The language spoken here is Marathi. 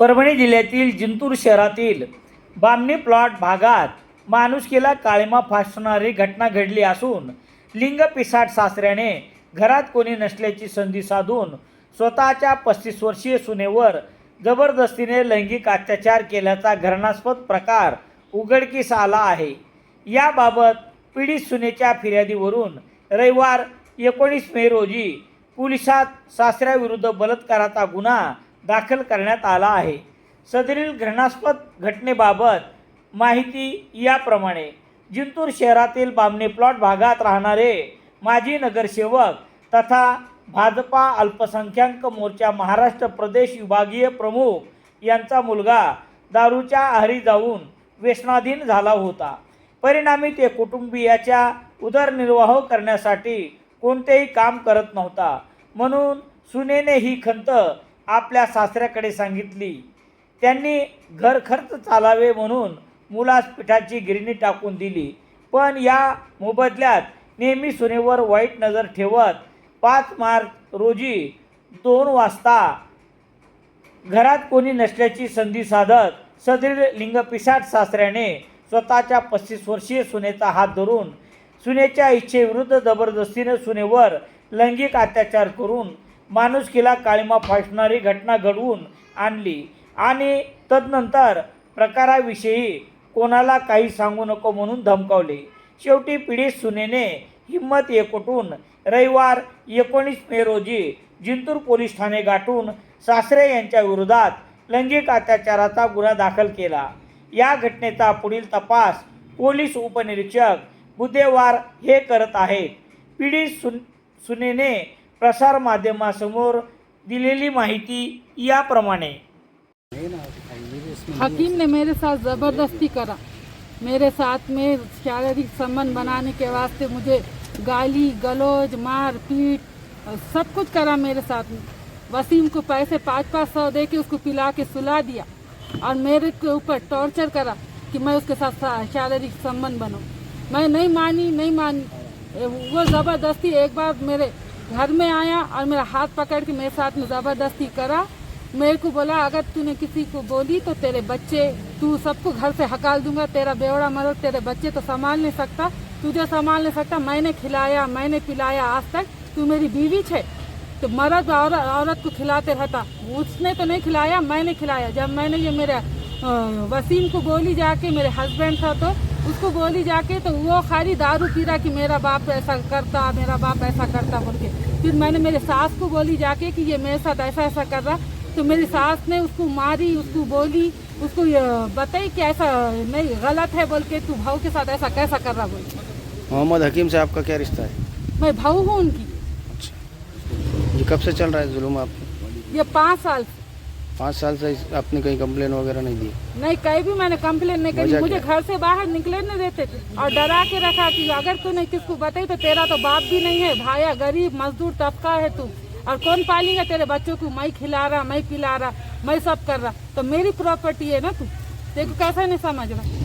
परभणी जिल्ह्यातील जिंतूर शहरातील बामणी प्लॉट भागात माणुसकीला काळीमा फासणारी घटना घडली असून लिंग पिसाट सासऱ्याने घरात कोणी नसल्याची संधी साधून स्वतःच्या पस्तीस वर्षीय सुनेवर जबरदस्तीने लैंगिक अत्याचार केल्याचा घरणास्पद प्रकार उघडकीस आला आहे. याबाबत पीडित सुनेच्या फिर्यादीवरून रविवार एकोणीस मे रोजी पोलिसात सासऱ्याविरुद्ध बलात्काराचा गुन्हा दाखल करण्यात आला आहे. सदरील घृणास्पद घटनेबाबत माहिती याप्रमाणे जिंतूर शहरातील बामणे प्लॉट भागात राहणारे माजी नगरसेवक तथा भाजपा अल्पसंख्याक मोर्चा महाराष्ट्र प्रदेश विभागीय प्रमुख यांचा मुलगा दारूच्या आहारी जाऊन व्यसनाधीन झाला होता. परिणामी ते कुटुंबियाच्या उदरनिर्वाह करण्यासाठी कोणतेही काम करत नव्हता. म्हणून सुनेने ही खंत आपल्या सासऱ्याकडे सांगितली. त्यांनी घर खर्च चालावे म्हणून मुलास पिठाची गिरणी टाकून दिली. पण या मोबदल्यात नेहमी सुनेवर वाईट नजर ठेवत पाच मार्च रोजी दोन वाजता घरात कोणी नसल्याची संधी साधत सदरील लिंगपिसाट सासऱ्याने स्वतःच्या पस्तीस वर्षीय सुनेचा हात धरून सुनेच्या इच्छेविरुद्ध जबरदस्तीने सुनेवर लैंगिक अत्याचार करून माणुसकीला काळीमा फासणारी घटना घडवून आणली आणि तदनंतर प्रकाराविषयी कोणाला काही सांगू नको म्हणून धमकावले. शेवटी पीडित सुनेने हिंमत एकवटून रविवार एकोणीस मे रोजी जिंतूर पोलीस ठाणे गाठून सासरे यांच्या विरोधात लैंगिक अत्याचाराचा गुन्हा दाखल केला. या घटनेचा पुढील तपास पोलीस उपनिरीक्षक बुधेवार हे करत आहेत. पीडित सुन सुनेने प्रसारमाध्यमासमोर दिलेली माहिती याप्रमाणे. हकीम ने मेरे साथ ज़बरदस्ती करा। मेरे साथ में शारीरिक संबंध बनाने के वास्ते मुझे गाली, गलौज, मार, पीट, सब कुछ करा मेरे साथ में। वसीम को पैसे पाँच पाँच सौ दे के उसको पिला के सुला दिया और मेरे के ऊपर टॉर्चर करा कि मैं उसके साथ शारीरिक संबंध बनूं। मैं नहीं मानी नहीं मानी। वो ज़बरदस्ती एक बार मेरे घर में आया और मेरा हाथ पकड़ के मेरे साथ में ज़बरदस्ती करा। मेरे को बोला, अगर तूने किसी को बोली तो तेरे बच्चे, तू सबको घर से हकाल दूँगा। तेरा बेवड़ा मरद तेरे बच्चे तो संभाल नहीं सकता। तुझे संभाल नहीं सकता, मैंने खिलाया, मैंने पिलाया आज तक। तू मेरी बीवी छे। तो मर्द और औरत को खिलाते रहता। उसने तो नहीं खिलाया, मैंने खिलाया। जब मैंने ये मेरे वसीम को बोली जाके मेरे हस्बैंड था तो उसको बोली जाके तो वो खाली दारू पी रहा कि मेरा बाप ऐसा करता मेरा बाप ऐसा करता बोल के। फिर मैंने मेरे सास को बोली जाके कि ये मेरे साथ ऐसा ऐसा कर रहा। तो मेरी सास ने उसको मारी उसको बोली उसको ये बताई कि ऐसा नहीं गलत है बोल के तू भाव के साथ ऐसा कैसा कर रहा बोल के। मोहम्मद हकीम से आपका क्या रिश्ता है? मैं भाऊ हूँ उनकी। ये कब से चल रहा है जुलूम आप? ये पाँच साल से। पाँच साल से आपने कहीं कंप्लेन वगैरह नहीं दी? नहीं कहीं भी मैंने कंप्लेन नहीं करी। मुझे घर से बाहर निकले नहीं देते और डरा के रखा कि अगर तू नहीं किसको बताई तो तेरा तो बाप भी नहीं है। भाया गरीब मजदूर तबका है तू। और कौन पालेगा तेरे बच्चों को? मैं खिला रहा मैं पिला रहा मैं सब कर रहा। तो मेरी प्रॉपर्टी है ना तू? देखो कैसा नहीं समझ रहा।